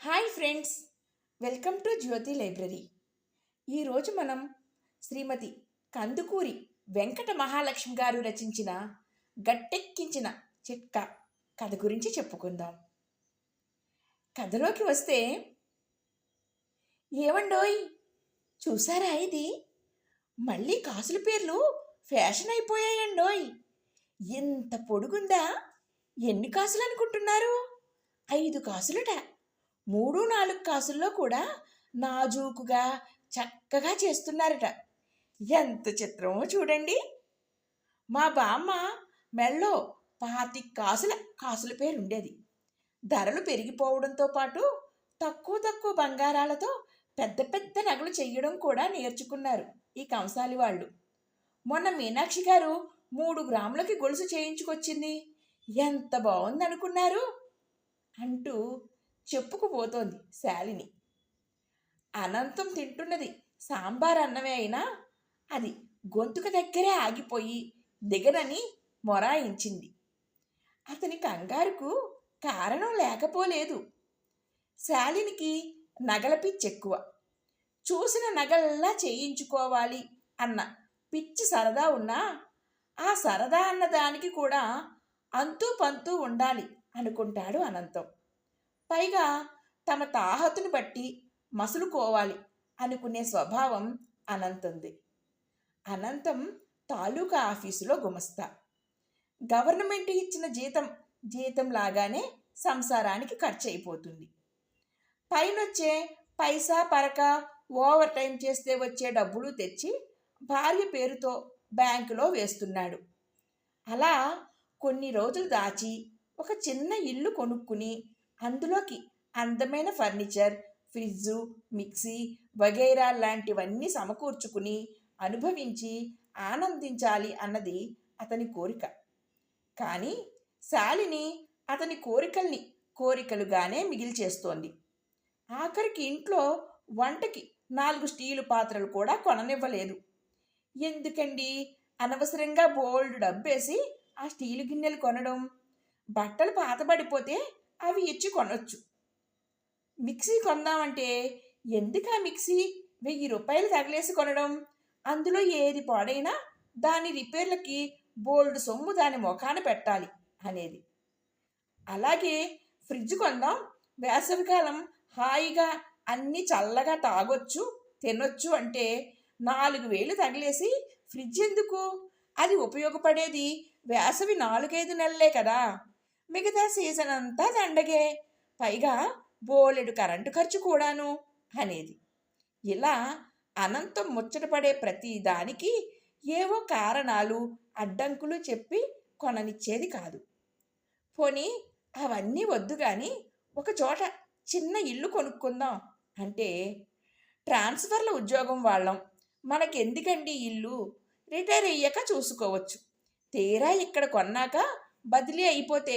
Hi friends welcome to Jyothi library. ఈరోజు మనం శ్రీమతి కందుకూరి వెంకట మహాలక్ష్మి గారు రచించిన గట్టెక్కించిన చిట్కా కథ గురించి చెప్పుకుందాం. కథలోకి వస్తే ఏమండోయ్ చూసారా ఇది? మళ్ళీ కాసుల పేర్లు ఫ్యాషన్ అయిపోయాయండోయ్. ఎంత పొడుగుందా? ఎన్ని కాసులు అనుకుంటున్నారు? ఐదు కాసులట. మూడు నాలుగు కాసుల్లో కూడా నాజూకుగా చక్కగా చేస్తున్నారట. ఎంత చిత్రమో చూడండి. మా బామ్మ మెళ్ళో పాతి కాసుల కాసుల పేరు ఉండేది ధరలు పెరిగిపోవడంతో పాటు తక్కువ తక్కువ బంగారాలతో పెద్ద పెద్ద నగలు చెయ్యడం కూడా నేర్చుకున్నారు ఈ కంసాలి వాళ్ళు. మొన్న మీనాక్షి గారు మూడు గ్రాములకి గొలుసు చేయించుకొచ్చింది. ఎంత బాగుందనుకున్నారు అంటూ చెప్పుకుపోతోంది శాలిని. అనంతం తింటున్నది సాంబార్ అన్నమే అయినా అది గొంతుక దగ్గరే ఆగిపోయి దిగనని మొరాయించింది. అతని కంగారుకు కారణం లేకపోలేదు. శాలినికి నగల పిచ్చెక్కువ. చూసిన నగల్లా చేయించుకోవాలి అన్న పిచ్చి సరదా ఉన్నా ఆ సరదా అన్న దానికి కూడా అంతూ పంతూ ఉండాలి అనుకుంటాడు అనంతం. పైగా తమ తాహతుని బట్టి మసులుకోవాలి అనుకునే స్వభావం అనంతంది. అనంతం తాలూకా ఆఫీసులో గుమస్తా. గవర్నమెంట్ ఇచ్చిన జీతం జీతం లాగానే సంసారానికి ఖర్చు అయిపోతుంది పైనొచ్చే పైసా పరక ఓవర్ టైం చేస్తే వచ్చే డబ్బులు తెచ్చి భార్య పేరుతో బ్యాంకులో వేస్తున్నాడు. అలా కొన్ని రోజులు దాచి ఒక చిన్న ఇల్లు కొనుక్కుని అందులోకి అందమైన ఫర్నిచర్ ఫ్రిడ్జు మిక్సీ వగైరా లాంటివన్నీ సమకూర్చుకుని అనుభవించి ఆనందించాలి అన్నది అతని కోరిక. కానీ శాలిని అతని కోరికల్ని కోరికలుగానే మిగిల్చేస్తోంది. ఆఖరికి ఇంట్లో వంటకి నాలుగు స్టీలు పాత్రలు కూడా కొననివ్వలేదు. ఎందుకండి? అనవసరంగా బోల్డ్ డబ్బేసి ఆ స్టీలు గిన్నెలు కొనడం. బట్టలు పాతబడిపోతే అవి ఇచ్చి కొనొచ్చు. మిక్సీ కొందామంటే ఎందుకు ఆ మిక్సీ? వెయ్యి రూపాయలు తగిలేసి కొనడం. అందులో ఏది పాడైనా దాని రిపేర్లకి బోల్డ్ సొమ్ము దాని ముఖాన పెట్టాలి అనేది. అలాగే ఫ్రిడ్జ్ కొందాం. వేసవికాలం హాయిగా అన్నీ చల్లగా తాగొచ్చు తినొచ్చు అంటే నాలుగు వేలు తగిలేసి ఫ్రిడ్జ్ ఎందుకు? అది ఉపయోగపడేది వేసవి నాలుగైదు నెలలే కదా. మిగతా సీజన్ అంతా దండగే. పైగా బోలెడు కరెంటు ఖర్చు కూడాను అనేది. ఇలా అనంతం ముచ్చటపడే ప్రతి దానికి ఏవో కారణాలు అడ్డంకులు చెప్పి కొననిచ్చేది కాదు. పోనీ అవన్నీ వద్దు కానీ ఒకచోట చిన్న ఇల్లు కొనుక్కుందాం అంటే ట్రాన్స్ఫర్ల ఉద్యోగం వాళ్ళం. మనకెందుకండి ఇల్లు? రిటైర్ అయ్యాక చూసుకోవచ్చు. తీరా ఇక్కడ కొన్నాక బదిలీ అయిపోతే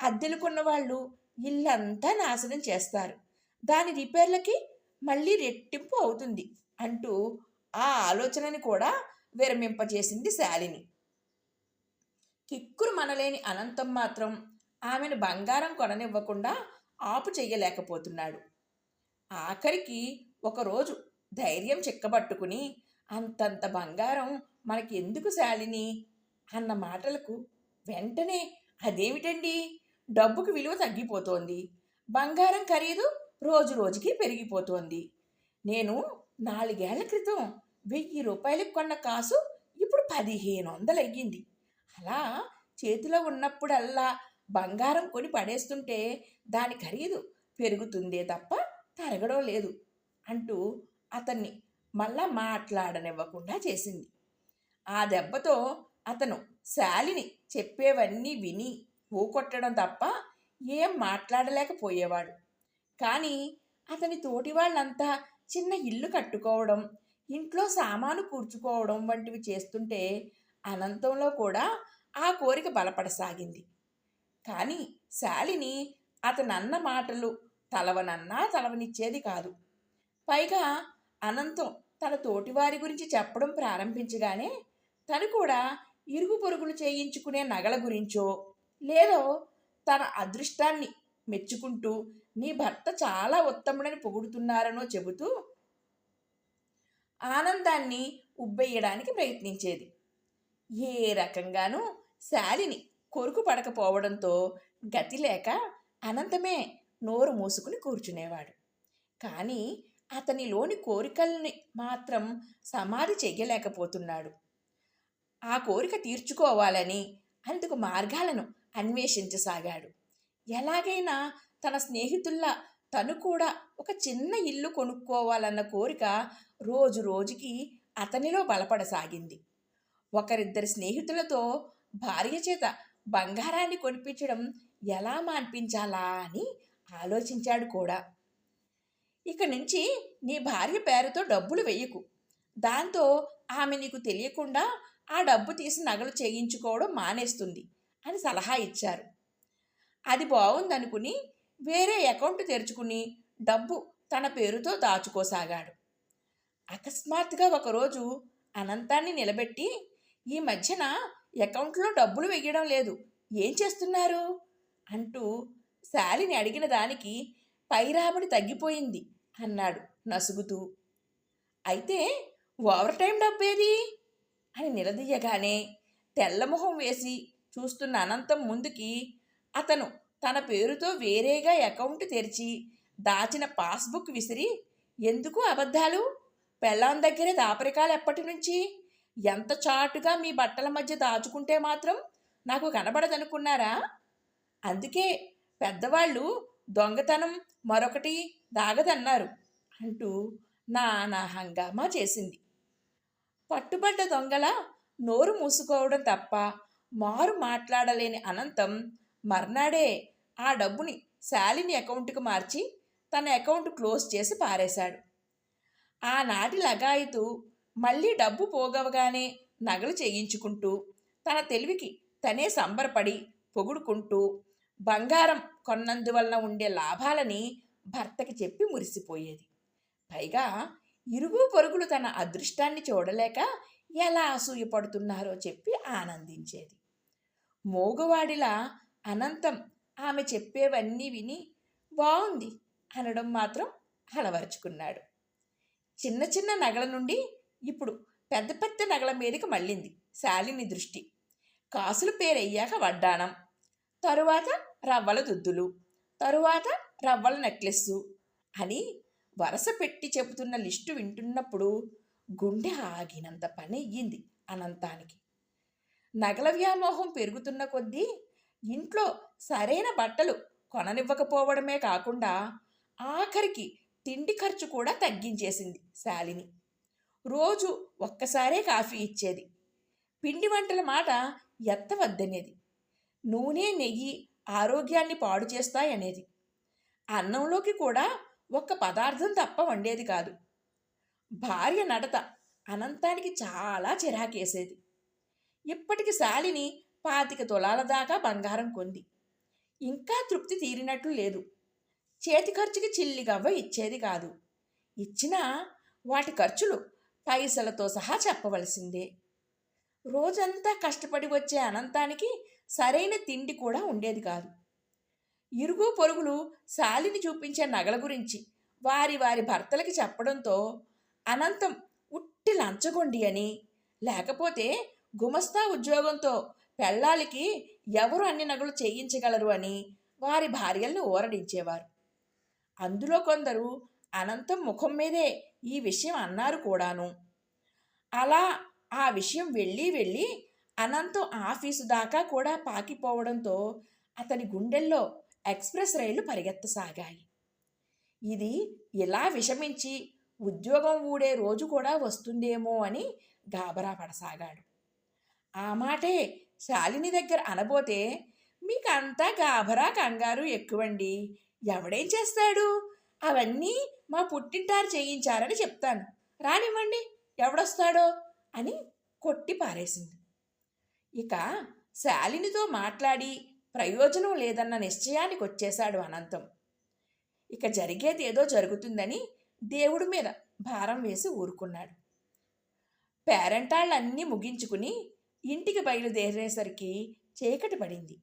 అద్దెలుకున్న వాళ్ళు ఇల్లంతా నాశనం చేస్తారు. దాని రిపేర్లకి మళ్ళీ రెట్టింపు అవుతుంది అంటూ ఆ ఆలోచనని కూడా విరమింపజేసింది శాలిని. కిక్కురు మనలేని అనంతం మాత్రం ఆమెను బంగారం కొననివ్వకుండా ఆపు చెయ్యలేకపోతున్నాడు. ఆఖరికి ఒకరోజు ధైర్యం చిక్కబట్టుకుని అంతంత బంగారం మనకి ఎందుకు శాలిని? అన్న మాటలకు వెంటనే అదేమిటండి? డబ్బుకు విలువ తగ్గిపోతోంది. బంగారం ఖరీదు రోజు రోజుకి పెరిగిపోతోంది. నేను నాలుగేళ్ళ క్రితం వెయ్యి రూపాయలకు కొన్న కాసు ఇప్పుడు పదిహేను వందలు అయ్యింది అలా చేతిలో ఉన్నప్పుడల్లా బంగారం కొని పడేస్తుంటే దాని ఖరీదు పెరుగుతుందే తప్ప తరగడం లేదు అంటూ అతన్ని మళ్ళా మాట్లాడనివ్వకుండా చేసింది. ఆ దెబ్బతో అతను శాలిని చెప్పేవన్నీ విని ఊకొట్టడం తప్ప ఏం మాట్లాడలేకపోయేవాడు. కానీ అతని తోటి వాళ్ళంతా చిన్న ఇల్లు కట్టుకోవడం ఇంట్లో సామాను కూర్చుకోవడం వంటివి చేస్తుంటే అనంతంలో కూడా ఆ కోరిక బలపడసాగింది. కానీ శాలిని అతనన్న మాటలు తలవనన్నా తలవనిచ్చేది కాదు. పైగా అనంతం తన తోటివారి గురించి చెప్పడం ప్రారంభించగానే తను కూడా ఇరుగు పొరుగులు చేయించుకునే నగల గురించో లేదో తన అదృష్టాన్ని మెచ్చుకుంటూ నీ భర్త చాలా ఉత్తముడని పొగుడుతున్నారనో చెబుతూ ఆనందాన్ని ఉబ్బెయ్యడానికి ప్రయత్నించేది. ఏ రకంగానూ శాలిని కొరుకు పడకపోవడంతో గతి లేక అనంతమే నోరు మూసుకుని కూర్చునేవాడు. కానీ అతనిలోని కోరికల్ని మాత్రం సమాధి చెయ్యలేకపోతున్నాడు. ఆ కోరిక తీర్చుకోవాలని అందుకు మార్గాలను అన్వేషించసాగాడు. ఎలాగైనా తన స్నేహితుల్లా తను కూడా ఒక చిన్న ఇల్లు కొనుక్కోవాలన్న కోరిక రోజు రోజుకి అతనిలో బలపడసాగింది. ఒకరిద్దరి స్నేహితులతో భార్య చేత బంగారాన్ని కొనిపించడం ఎలా మాన్పించాలా అని ఆలోచించాడు కూడా. ఇక నుంచి నీ భార్య పేరుతో డబ్బులు వెయ్యకు. దాంతో ఆమె నీకు తెలియకుండా ఆ డబ్బు తీసి నగలు చేయించుకోవడం మానేస్తుంది అని సలహా ఇచ్చారు. అది బాగుందనుకుని వేరే అకౌంట్ తెరుచుకుని డబ్బు తన పేరుతో దాచుకోసాగాడు. అకస్మాత్తుగా ఒకరోజు అనంతాన్ని నిలబెట్టి ఈ మధ్యన అకౌంట్లో డబ్బులు వెయ్యడం లేదు ఏం చేస్తున్నారు? అంటూ శాలిని అడిగిన దానికి పైరాబడి తగ్గిపోయింది అన్నాడు నసుగుతూ. అయితే ఓవర్ టైం డబ్బేది? అని నిలదీయగానే తెల్లమొహం వేసి చూస్తున్న అనంతం ముందుకి అతను తన పేరుతో వేరేగా అకౌంట్ తెరిచి దాచిన పాస్బుక్ విసిరి ఎందుకు అబద్ధాలు? పెళ్ళాం దగ్గరే దాపరికాలు ఎప్పటి నుంచి? ఎంత చాటుగా మీ బట్టల మధ్య దాచుకుంటే మాత్రం నాకు కనబడదనుకున్నారా? అందుకే పెద్దవాళ్ళు దొంగతనం మరొకటి దాగదన్నారు అంటూ నానా హంగామా చేసింది. పట్టుబడ్డ దొంగల నోరు మూసుకోవడం తప్ప మారు మాట్లాడలేని అనంతం మర్నాడే ఆ డబ్బుని శాలిని అకౌంట్కి మార్చి తన అకౌంట్ క్లోజ్ చేసి పారేశాడు. ఆనాటి లగాయితూ మళ్ళీ డబ్బు పోగవగానే నగలు చేయించుకుంటూ తన తెలివికి తనే సంబరపడి పొగుడుకుంటూ బంగారం కొన్నందువలన ఉండే లాభాలని భర్తకి చెప్పి మురిసిపోయేది. పైగా ఇరుగు పొరుగులు తన అదృష్టాన్ని చూడలేక ఎలా అసూయపడుతున్నారో చెప్పి ఆనందించేది. మోగవాడిలా అనంతం ఆమె చెప్పేవన్నీ విని బాగుంది అనడం మాత్రం అలవరుచుకున్నాడు. చిన్న చిన్న నగల నుండి ఇప్పుడు పెద్ద పెద్ద నగల మీదకి మళ్ళింది శాలిని దృష్టి. కాసులు పేరయ్యాక వడ్డాణం. తరువాత రవ్వల దుద్దులు. తరువాత రవ్వల నెక్లెస్సు అని వరస పెట్టి చెబుతున్న లిస్టు వింటున్నప్పుడు గుండె ఆగినంత పని అయ్యింది అనంతానికి. నగల వ్యామోహం పెరుగుతున్న కొద్దీ ఇంట్లో సరైన బట్టలు కొననివ్వకపోవడమే కాకుండా ఆఖరికి తిండి ఖర్చు కూడా తగ్గించేసింది శాలిని. రోజు ఒక్కసారే కాఫీ ఇచ్చేది. పిండి వంటల మాట ఎత్తవద్దనేది. నూనె నెయ్యి ఆరోగ్యాన్ని పాడు చేస్తాయనేది. అన్నంలోకి కూడా ఒక్క పదార్థం తప్ప వండేది కాదు. భార్య నడత అనంతానికి చాలా చిరాకేసేది. ఇప్పటికి శాలిని పాతిక తులాల దాకా బంగారం కొంది. ఇంకా తృప్తి తీరినట్లు లేదు. చేతి ఖర్చుకి చిల్లిగవ్వ ఇచ్చేది కాదు. ఇచ్చినా వాటి ఖర్చులు పైసలతో సహా చెప్పవలసిందే. రోజంతా కష్టపడి వచ్చే అనంతానికి సరైన తిండి కూడా ఉండేది కాదు. ఇరుగు పొరుగులు శాలిని చూపించే నగల గురించి వారి వారి భర్తలకి చెప్పడంతో అనంతం ఉట్టి లంచగొండి అని లేకపోతే గుమస్తా ఉద్యోగంతో పెళ్ళాలికి ఎవరు అన్ని నగలు చేయించగలరు అని వారి భార్యల్ని ఊరడించేవారు. అందులో కొందరు అనంతం ముఖం మీదే ఈ విషయం అన్నారు కూడాను. అలా ఆ విషయం వెళ్ళి వెళ్ళి అనంతం ఆఫీసు దాకా కూడా పాకిపోవడంతో అతని గుండెల్లో ఎక్స్ప్రెస్ రైళ్ళు పరిగెత్తసాగాయి. ఇది ఇలా విషమించి ఉద్యోగం ఊడే రోజు కూడా వస్తుందేమో అని గాబరా పడసాగాడు. ఆ మాటే శాలిని దగ్గర అనబోతే మీకంతా గాబరా కంగారు ఎక్కువండి. ఎవడేం చేస్తాడు? అవన్నీ మా పుట్టింటారు చేయించారని చెప్తాను. రానివ్వండి ఎవడొస్తాడో అని కొట్టి పారేసింది. ఇక శాలినితో మాట్లాడి ప్రయోజనం లేదన్న నిశ్చయానికి వచ్చేశాడు అనంతం. ఇక జరిగేది ఏదో జరుగుతుందని దేవుడి మీద భారం వేసి ఊరుకున్నాడు. పేరంటాళ్ళన్నీ ముగించుకుని ఇంటికి బయలుదేరేసరికి చీకటి పడింది.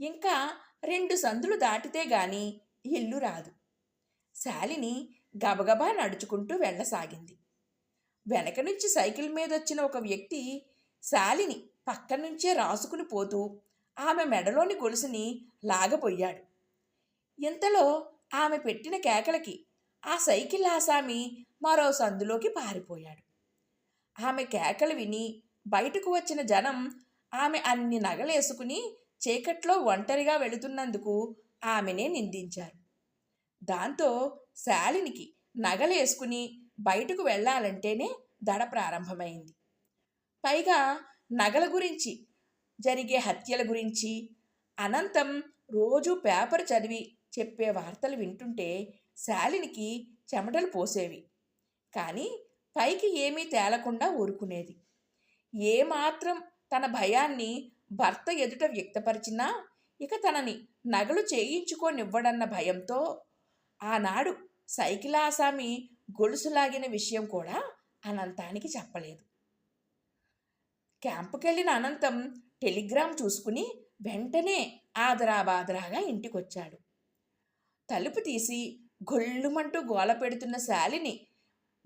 ఇంకా రెండు సందులు దాటితే గాని ఇల్లు రాదు. శాలిని గబగబా నడుచుకుంటూ వెళ్ళసాగింది. వెనక నుంచి సైకిల్ మీద వచ్చిన ఒక వ్యక్తి శాలిని పక్క నుంచే రాసుకుని పోతూ ఆమె మెడలోని గొలుసుని లాగపోయాడు ఇంతలో ఆమె పెట్టిన కేకలకి ఆ సైకిల్ ఆసామి మరో సందులోకి పారిపోయాడు. ఆమె కేకలు విని బయటకు వచ్చిన జనం ఆమె అన్ని నగలేసుకుని చీకట్లో ఒంటరిగా వెళుతున్నందుకు ఆమెనే నిందించారు. దాంతో శాలినికి నగలేసుకుని బయటకు వెళ్ళాలంటేనే దడ ప్రారంభమైంది. పైగా నగల గురించి జరిగే హత్యల గురించి అనంతం రోజు పేపర్ చదివి చెప్పే వార్తలు వింటుంటే శాలినికి చెమటలు పోసేవి. కానీ పైకి ఏమీ తేలకుండా ఊరుకునేది. ఏమాత్రం తన భయాన్ని భర్త ఎదుట వ్యక్తపరిచినా ఇక తనని నగలు చేయించుకోనివ్వడన్న భయంతో ఆనాడు సైకిల్ ఆసామి గొలుసులాగిన విషయం కూడా అనంతానికి చెప్పలేదు. క్యాంపుకెళ్ళిన అనంతం టెలిగ్రామ్ చూసుకుని వెంటనే ఆదరాబాదరాగా ఇంటికొచ్చాడు. తలుపు తీసి గొళ్ళుమంటూ గోల పెడుతున్న శాలిని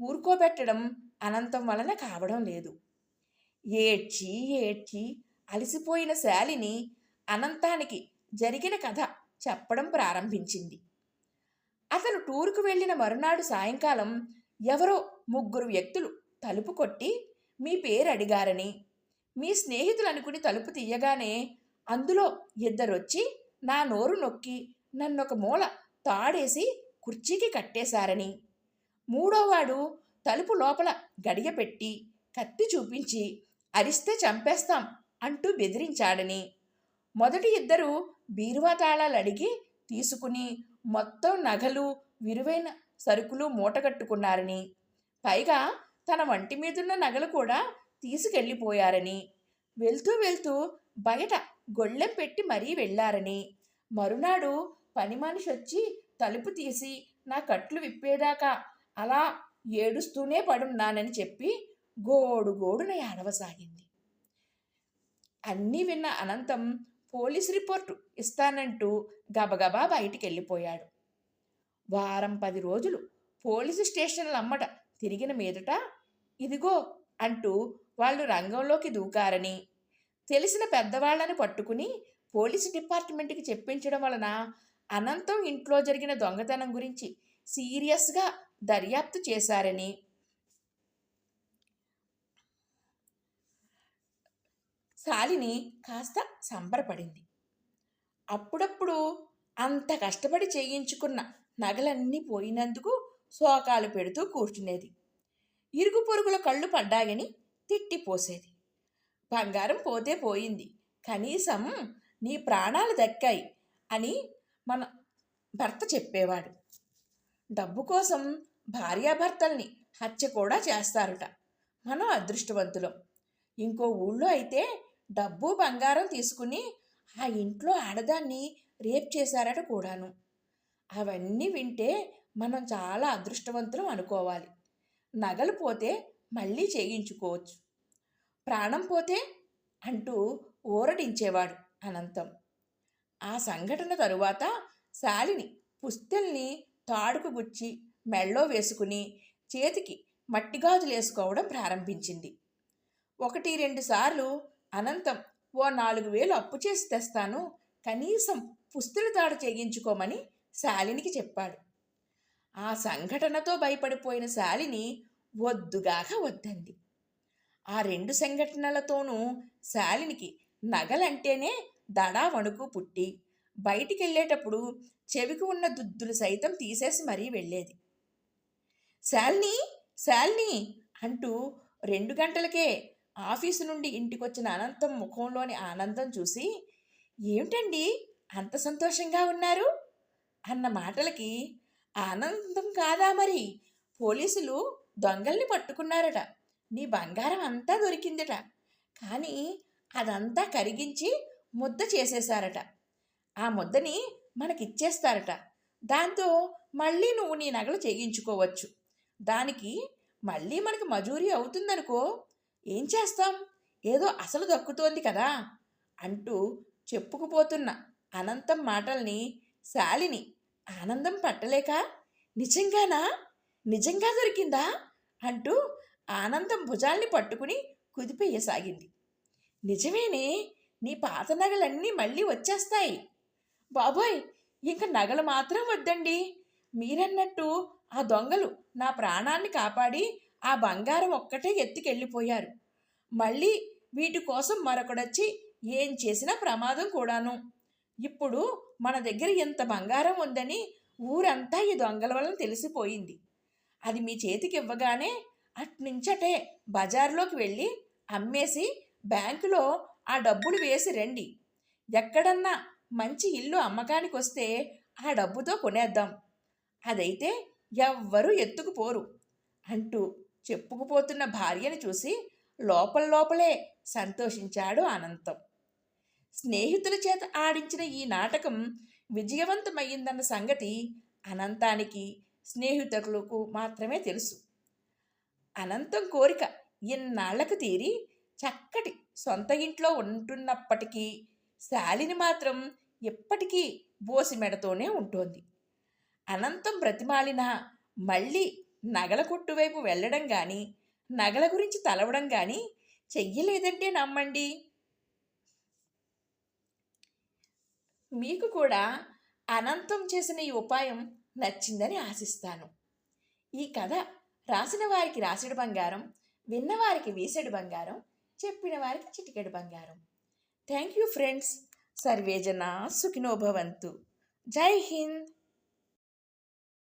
ఊరుకోబెట్టడం అనంతం వలన కావడం లేదు. ఏడ్చి ఏడ్చి అలసిపోయిన శాలిని అనంతానికి జరిగిన కథ చెప్పడం ప్రారంభించింది. అతను టూరుకు వెళ్ళిన మరునాడు సాయంకాలం ఎవరో ముగ్గురు వ్యక్తులు తలుపు కొట్టి మీ పేరు అడిగారని మీ స్నేహితులు అనుకుని తలుపు తీయగానే అందులో ఇద్దరొచ్చి నా నోరు నొక్కి నన్నొక మూల తాడేసి కుర్చీకి కట్టేశారని. మూడోవాడు తలుపు లోపల గడియపెట్టి కత్తి చూపించి అరిస్తే చంపేస్తాం అంటూ బెదిరించాడని. మొదటి ఇద్దరు బీరువా తాళాలు అడిగి తీసుకుని మొత్తం నగలు విలువైన సరుకులు మూటగట్టుకున్నారని. పైగా తన వంటి మీదున్న నగలు కూడా తీసుకెళ్ళిపోయారని. వెళ్తూ వెళ్తూ బయట గొళ్ళెం పెట్టి మరీ వెళ్ళారని. మరునాడు పని మనిషి వచ్చి తలుపు తీసి నా కట్లు విప్పేదాకా అలా ఏడుస్తూనే పడున్నానని చెప్పి గోడు గోడున ఏడవసాగింది. అన్నీ విన్న అనంతం పోలీస్ రిపోర్టు ఇస్తానంటూ గబగబా బయటికి వెళ్ళిపోయాడు వారం పది రోజులు పోలీసు స్టేషన్ల అమ్మట తిరిగిన మీదట ఇదిగో అంటూ వాళ్ళు రంగంలోకి దూకారని. తెలిసిన పెద్దవాళ్ళని పట్టుకుని పోలీసు డిపార్ట్మెంట్కి చెప్పించడం వలన అనంతం ఇంట్లో జరిగిన దొంగతనం గురించి సీరియస్గా దర్యాప్తు చేశారని. శాలిని కాస్త సంబరపడింది. అప్పుడప్పుడు అంత కష్టపడి చేయించుకున్న నగలన్నీ పోయినందుకు శోకాలు పెడుతూ కూర్చునేది. ఇరుగు పొరుగుల కళ్ళు పడ్డాయని తిట్టిపోసేది. బంగారం పోతే పోయింది. కనీసం నీ ప్రాణాలు దక్కాయి అని మన భర్త చెప్పేవాడు. డబ్బు కోసం భార్యాభర్తల్ని హత్య కూడా చేస్తారట మనం అదృష్టవంతులం. ఇంకో ఊళ్ళో అయితే డబ్బు బంగారం తీసుకుని ఆ ఇంట్లో ఆడదాన్ని రేప్ చేశారట కూడాను. అవన్నీ వింటే మనం చాలా అదృష్టవంతులం అనుకోవాలి. నగలు పోతే మళ్ళీ చేయించుకోవచ్చు. ప్రాణం పోతే అంటూ ఊరడించేవాడు అనంతం. ఆ సంఘటన తరువాత శాలిని పుస్తెల్ని తాడుకు గుచ్చి మెళ్ళో వేసుకుని చేతికి మట్టిగాజులేసుకోవడం ప్రారంభించింది. ఒకటి రెండు సార్లు అనంతం ఓ నాలుగు వేలు అప్పు చేసి తెస్తాను కనీసం పుస్తుల తాడు చేయించుకోమని శాలినికి చెప్పాడు. ఆ సంఘటనతో భయపడిపోయిన శాలిని వద్దుగాక వద్దంది. ఆ రెండు సంఘటనలతోనూ శాలినికి నగలంటేనే దడా వణుకు పుట్టి బయటికి వెళ్ళేటప్పుడు చెవికి ఉన్న దుద్దులు సైతం తీసేసి మరీ వెళ్ళేది. శాలిని శాలిని అంటూ రెండు గంటలకే ఆఫీసు నుండి ఇంటికొచ్చిన అనంతం ముఖంలోని ఆనందం చూసి ఏమిటండి? అంత సంతోషంగా ఉన్నారు? అన్న మాటలకి ఆనందం కాదా మరి? పోలీసులు దొంగల్ని పట్టుకున్నారట. నీ బంగారం అంతా దొరికిందట. కానీ అదంతా కరిగించి ముద్ద చేసేశారట. ఆ ముద్దని మనకిచ్చేస్తారట. దాంతో మళ్ళీ నువ్వు నీ నగలు చేయించుకోవచ్చు. దానికి మళ్ళీ మనకి మజూరీ అవుతుందనుకో ఏం చేస్తాం? ఏదో అసలు దక్కుతోంది కదా అంటూ చెప్పుకుపోతున్న అనంతం మాటల్ని శాలిని ఆనందం పట్టలేక నిజంగానా? నిజంగా దొరికిందా? అంటూ ఆనందం భుజాల్ని పట్టుకుని కుదిపేయసాగింది నిజమేనే నీ పాత నగలన్నీ మళ్ళీ వచ్చేస్తాయి. బాబోయ్ ఇంక నగలు మాత్రం వద్దండి. మీరన్నట్టు ఆ దొంగలు నా ప్రాణాన్ని కాపాడి ఆ బంగారం ఒక్కటే ఎత్తుకెళ్ళిపోయారు. మళ్ళీ వీటి కోసం మరొకడొచ్చి ఏం చేసినా ప్రమాదం కూడాను. ఇప్పుడు మన దగ్గర ఇంత బంగారం ఉందని ఊరంతా ఈ దొంగల వలన తెలిసిపోయింది. అది మీ చేతికి ఇవ్వగానే అట్నుంచటే బజార్లోకి వెళ్ళి అమ్మేసి బ్యాంకులో ఆ డబ్బులు వేసి రండి. ఎక్కడన్నా మంచి ఇల్లు అమ్మకానికి వస్తే ఆ డబ్బుతో కొనేద్దాం. అదైతే ఎవ్వరూ ఎత్తుకుపోరు అంటూ చెప్పుకుపోతున్న భార్యను చూసి లోపల లోపలే సంతోషించాడు అనంతం. స్నేహితుల చేత ఆడించిన ఈ నాటకం విజయవంతమయ్యిందన్న సంగతి అనంతానికి స్నేహితులకు మాత్రమే తెలుసు. అనంతం కోరిక ఇన్నాళ్ళకు తీరి చక్కటి సొంత ఇంట్లో ఉంటున్నప్పటికీ శాలిని మాత్రం ఎప్పటికీ బోసి మెడతోనే ఉంటోంది. అనంతం బ్రతిమాలిన మళ్ళీ నగల కొట్టు వైపు వెళ్ళడం కానీ నగల గురించి తలవడం కానీ చెయ్యలేదంటే నమ్మండి. మీకు కూడా అనంతం చేసిన ఈ ఉపాయం నచ్చిందని ఆశిస్తాను. ఈ కథ రాసిన వారికి రాసిడు బంగారం విన్నవారికి వీసెడు బంగారం చెప్పిన వారికి చిటికెడు బంగారం. థ్యాంక్ యూ ఫ్రెండ్స్ సర్వేజన సుఖినోభవంతు జై హింద్.